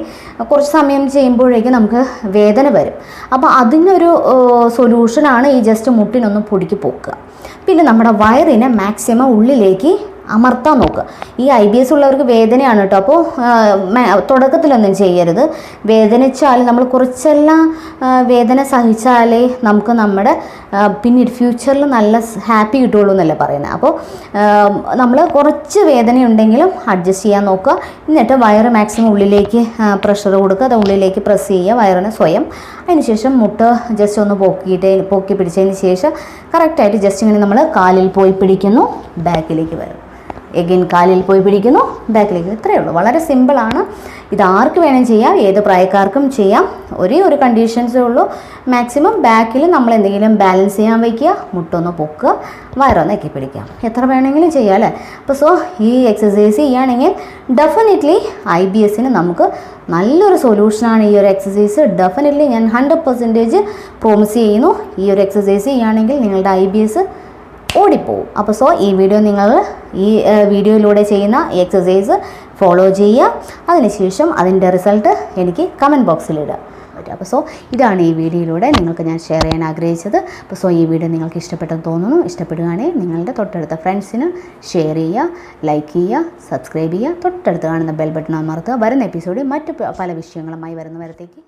കുറച്ച് സമയം ചെയ്യുമ്പോഴേക്കും നമുക്ക് വേദന വരും. അപ്പോൾ അതിനൊരു സൊല്യൂഷനാണ് ഈ ജസ്റ്റ് മുട്ടിനൊന്ന് പൊടിക്ക് പോക്കുക. പിന്നെ നമ്മുടെ വയറിനെ മാക്സിമം ഉള്ളിലേക്ക് അമർത്താൻ നോക്കുക ഈ ഐ ബി എസ് ഉള്ളവർക്ക് വേദനയാണ് കേട്ടോ. അപ്പോൾ തുടക്കത്തിലൊന്നും ചെയ്യരുത്. വേദനിച്ചാൽ നമ്മൾ കുറച്ചെല്ലാം വേദന സഹിച്ചാലേ നമുക്ക് നമ്മുടെ പിന്നീട് ഫ്യൂച്ചറിൽ നല്ല ഹാപ്പി കിട്ടുള്ളൂ എന്നല്ലേ പറയുന്നത്. അപ്പോൾ നമ്മൾ കുറച്ച് വേദനയുണ്ടെങ്കിലും അഡ്ജസ്റ്റ് ചെയ്യാൻ നോക്കുക. എന്നിട്ട് വയറ് മാക്സിമം ഉള്ളിലേക്ക് പ്രഷർ കൊടുക്കുക. അത് ഉള്ളിലേക്ക് പ്രസ് ചെയ്യുക. വയറിന് സ്വയം. അതിനുശേഷം മുട്ട ജസ്റ്റ് ഒന്ന് പൊക്കിയിട്ട് പൊക്കി പിടിച്ചതിന് ശേഷം കറക്റ്റായിട്ട് ജസ്റ്റ് ഇങ്ങനെ നമ്മൾ കാലിൽ പോയി പിടിക്കുന്നു. ബാക്കിലേക്ക് വരും. എഗെയിൻ കാലിൽ പോയി പിടിക്കുന്നു. ബാക്കിലേക്ക് ഇത്രയേ ഉള്ളൂ. വളരെ സിമ്പിളാണ് ഇത് ആർക്ക് വേണം ചെയ്യാം. ഏത് പ്രായക്കാർക്കും ചെയ്യാം. ഒരേ ഒരു കണ്ടീഷൻസേ ഉള്ളൂ. മാക്സിമം ബാക്കിൽ നമ്മൾ എന്തെങ്കിലും ബാലൻസ് ചെയ്യാൻ വയ്ക്കുക മുട്ടൊന്ന് പൊക്കുക. വയറൊന്ന് എക്കി പിടിക്കാം എത്ര വേണമെങ്കിലും ചെയ്യാം അല്ലേ? അപ്പോൾ സോ ഈ എക്സസൈസ് ചെയ്യുകയാണെങ്കിൽ ഡെഫിനറ്റ്ലി ഐ ബി എസിന് നമുക്ക് നല്ലൊരു സൊല്യൂഷനാണ് ഈ ഒരു എക്സസൈസ് ഡെഫിനറ്റ്ലി ഞാൻ ഹൺഡ്രഡ് പെർസെന്റേജ് പ്രോമിസ് ചെയ്യുന്നു. ഈ ഒരു എക്സസൈസ് ചെയ്യുകയാണെങ്കിൽ നിങ്ങളുടെ ഐ ബി എസ് ഓടിപ്പോവും. അപ്പോൾ സോ ഈ വീഡിയോ നിങ്ങൾ ഈ വീഡിയോയിലൂടെ ചെയ്യുന്ന ഈ എക്സസൈസ് ഫോളോ ചെയ്യുക. അതിനുശേഷം അതിന്റെ റിസൾട്ട് എനിക്ക് കമന്റ് ബോക്സിലിടുക അപ്പോൾ സോ ഇതാണ് ഈ വീഡിയോയിലൂടെ നിങ്ങൾക്ക് ഞാൻ ഷെയർ ചെയ്യാൻ ആഗ്രഹിച്ചത്. അപ്പോൾ സോ ഈ വീഡിയോ നിങ്ങൾക്ക് ഇഷ്ടപ്പെട്ടെന്ന് തോന്നുന്നു. ഇഷ്ടപ്പെടുകയാണെങ്കിൽ നിങ്ങളുടെ തൊട്ടടുത്ത ഫ്രണ്ട്സിന് ഷെയർ ചെയ്യുക ലൈക്ക് ചെയ്യുക സബ്സ്ക്രൈബ് ചെയ്യുക. തൊട്ടടുത്ത് കാണുന്ന ബെൽ ബട്ടൺ അമർത്തുക. വരുന്ന എപ്പിസോഡിൽ മറ്റ് പല വിഷയങ്ങളുമായി വരുന്നവരത്തേക്ക്